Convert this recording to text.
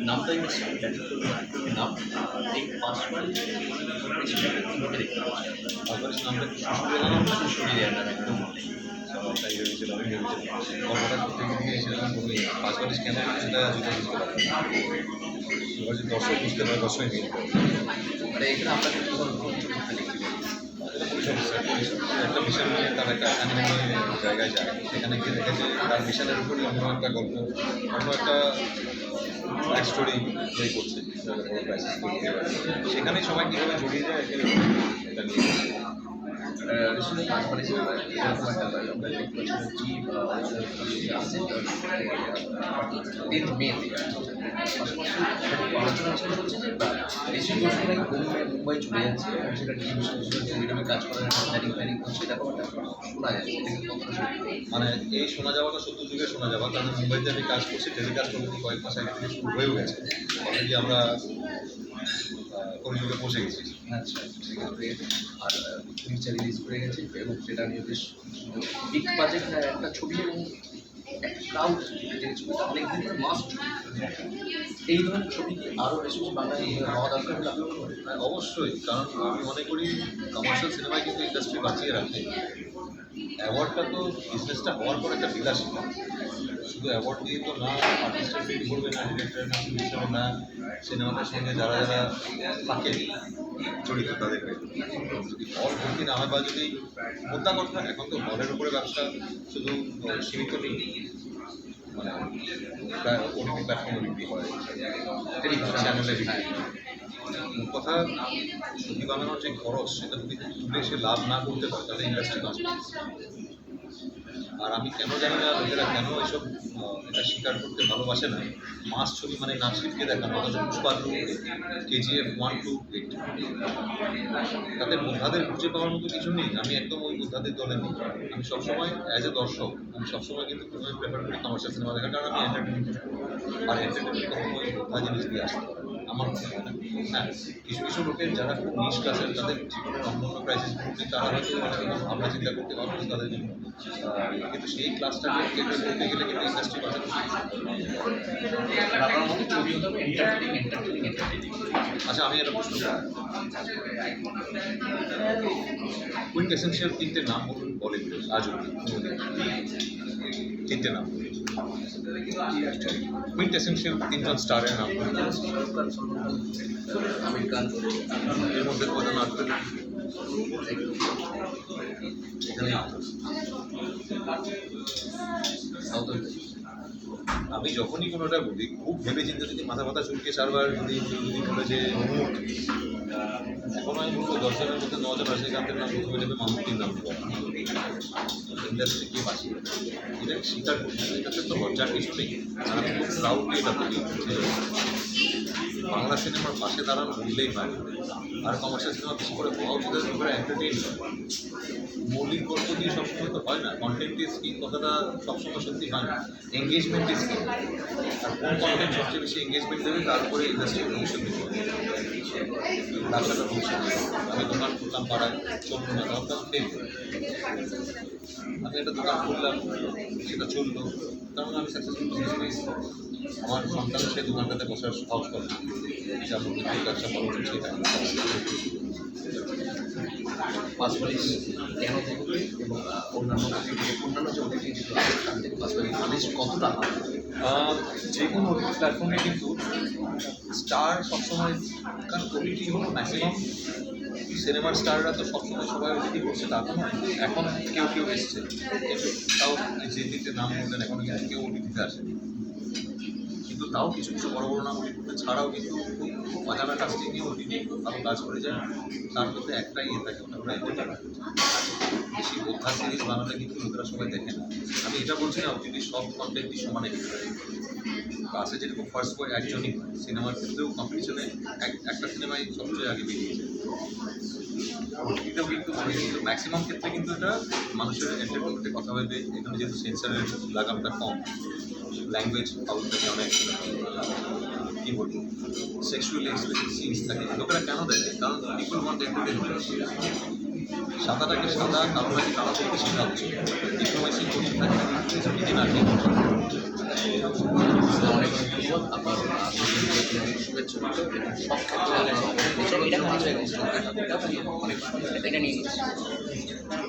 নামটা ইংলিশ নাম, এই পাঁচ নামটা শরীরে আপনার একদম তাই ভেবেছিলাম আমি করতে পাঁচ বারিশ কেন সেটা যদি বুঝতে পারি এবার যদি দর্শক বুঝতে দর্শক করে মানে এখানে আপনাকে একটা মিশন নিয়ে তার একটা জায়গায় যায় সেখানে গিয়ে দেখেছে তার মিশনের উপরই অন্য একটা গল্প, অন্য একটা ব্যাক স্টোরি তৈরি করছে। সেখানেই সবাই কীভাবে জড়িয়ে যায়, এটা নিয়ে মে থেকে পাশাপাশি হচ্ছে যে ঋষি ঘোষণায় মুম্বাই চলে যাচ্ছে সেটা টিভি কাজ করার প্ল্যানিং প্ল্যানিং করছে শোনা যাচ্ছে? মানে এই শোনা যাওয়াটা সত্য যুগে শোনা যাওয়া কারণ মুম্বাইতে আমি কাজ করছি টেলিকাস্ট অলরেডি কয়েক মাস আগে থেকে শুরু হয়েও গেছে। অলরেডি আমরা কলিযুগে পৌঁছে গেছি। আচ্ছা সেক্ষেত্রে আর ফিচার রিলিজ করে গেছে এবং সেটা নিয়ে বেশ বিগ বাজেট একটা ছবি এবং একটা ক্রাউড যে ছবিটা অনেকদিন ধরে মাস্ট এই ধরনের ছবি কি আরও বেশি বেশি বাংলায় হওয়া দরকার মনে? হ্যাঁ, অবশ্যই কারণ আমি মনে করি কমার্শিয়াল সিনেমায় কিন্তু ইন্ডাস্ট্রি বাঁচিয়ে রাখে। অ্যাওয়ার্ডটা তো বিজনেসটা হওয়ার পর একটা বিলাসিতা শুধু অ্যাওয়ার্ড দিয়ে তো না আর্টিস্টের ফিট করবে না ডিরেক্টর না হিসেবে না সিনেমাটার সঙ্গে যারা যারা থাকে জড়িত তাদেরকে যদি হল ভর্তি না হয় বা যদি হত্যা কথা এখন তো ঘরের উপরে ব্যবসা শুধু সীমিত নেই। মানে ওটিটি প্ল্যাটফর্মে বিক্রি হয়। চ্যানেলে বিক্রি হয়। কথা ছবি বানানোর যে খরচ সেটা যদি তুলে সে লাভ না করতে পারে তাহলে ইন্ডাস্ট্রি বাঁচবে। আর আমি কেন জানি না, লোকেরা কেন এসব এটা স্বীকার করতে ভালোবাসে না। মাস ছবি মানে নাচ দেখানো, অথচ Pushpa two KGF one two eight তাতে বোদ্ধাদের খুঁজে পাওয়ার মতো কিছু নেই। আমি একদম ওই বোদ্ধাদের দলে নেই। আমি সবসময় অ্যাজ এ দর্শক, আমি সবসময় কিন্তু প্রথমে প্রেফার করি কমার্শিয়াল সিনেমা দেখার কারণ আমি এন্টারটেনমেন্ট আর এন্টারটেনমেন্ট কখনো ওই বোদ্ধা জিনিস দিয়ে আসতে পারে আমার মনে হয় না। হ্যাঁ কিছু কিছু লোকের যারা খুব নিজ ক্লাসের তাদের জীবনের অন্য অন্য ক্রাইসিস মুহূর্তে তারা হয়তো অনেক ভাবনা চিন্তা করতে পারবে তাদের জন্য। কিন্তু সেই ক্লাসটাকে কেটে করতে গেলে কিন্তু ইন্ডাস্ট্রি আর আপনার আচ্ছা আমি একটা প্রশ্ন কুইন্ট এসেন্সিয়াল তিনটে নাম বলুন বলিউড আজ তিনটে নাম। কুইন্ট এসেন্সিয়াল তিনজন স্টারের নাম। বলুন। আমির খান এর মধ্যে কজন আসবে? এখানে আমি যখনই কোনোটা বলি, খুব ভেবে চিন্তে যদি মাথা ব্যথা চুলকে সারবার, যদি যদি বলে যে এখন আমি বলব দশজনের মধ্যে নজন আসে রজনীকান্তের নাম প্রথমে নেবে মামুটির নাম ইন্ডাস্ট্রি কে বাঁচিয়ে এটা স্বীকার করছি এটাতে তো লজ্জার কিছু নেই। আর আমি খুব প্রাউডলি এটা বলি। বাংলা সিনেমার পাশে দাঁড়ানো বললেই পারে আর কমার্শিয়াল সিনেমা বেশি করে আছে করে এন্টারটেইন মৌলিক গল্প দিয়ে সবসময় তো হয় না। কন্টেন্ট ইজ কিং কথাটা সবসময় সত্যি হয় না। এঙ্গেজমেন্ট ইজ কিং আর কোন কন্টেন্ট সবচেয়ে বেশি এঙ্গেজমেন্ট দেবে, তারপরে ইন্ডাস্ট্রি প্রমোশন দেবে ব্যবসাটা ভবিষ্যৎ আমি দোকান করতাম পাড়ায় চলল না তখন ফেল আমি একটা দোকান করলাম সেটা চলল। কারণ আমি সাকসেসফুল বিজনেস পেয়েছি আমার সন্তান সেই দোকানটাতে বসার সাহস করে। যা বলতে ব্যবসা ভালো চলছে এটা পাসওয়ারিজ কেন এবং অন্যান্য অন্যান্য যে আছে তার থেকে কতটা যে কোনো প্ল্যাটফর্মে কিন্তু স্টার সবসময় কারণ ওটিটি হলো ম্যাক্সিমাম সিনেমার স্টাররা তো সবসময় সবাই ওটিটি করছে, তা তো নয়। এখন কেউ কেউ এসছে। তাও যে তিনটে নাম বললেন, এখন কেউ ওটিটিতে আসে কিন্তু তাও কিছু কিছু বড় বড় নাম ওটিটিতে ছাড়াও কিন্তু খুব অজানা কাস্টিং নিয়ে ওটিটি ভালো কাজ করে যায়। তার মধ্যে একটাই ইয়ে থাকে, ওটা ওরা। বেশি বোদ্ধা সিরিজ বানালে কিন্তু লোকেরা সবাই দেখে না। আমি এটা বলছি না, ওটিটি সব কন্টেন্টই সমানে ক্লাসে যেরকম ফার্স্ট বয় একজনই সিনেমার ক্ষেত্রেও কম্পিটিশনে একটা সিনেমাই সবচেয়ে আগে বেরিয়েছে ওটিটিতেও কিন্তু মানে ম্যাক্সিমাম ক্ষেত্রে কিন্তু এটা মানুষের এন্টারটেনমেন্টের কথা ভেবে এখানে যেহেতু সেন্সারের লাগামটা কম ল্যাঙ্গুয়েজ ফাউল থাকে অনেক কী বলব? সেক্সুয়ালি এক্সপ্রেসিভ সিনস থাকে। লোকেরা কেন দেখে? কারণ পিপল ওয়ান্ট এন্টারটেনমেন্ট সাদাটাকে সাদা কালোটাকে কালো করতে শেখা হচ্ছে। ডিপ্লোমেসি কঠিন থাকে কিছু নিজে না ঠিক অনেক ধন্যবাদ তে অনেক শুভেচ্ছা সব ক্ষেত্রে অনেক এটা খারাপ গেছে। অনেক নিয়ে নিচ্ছি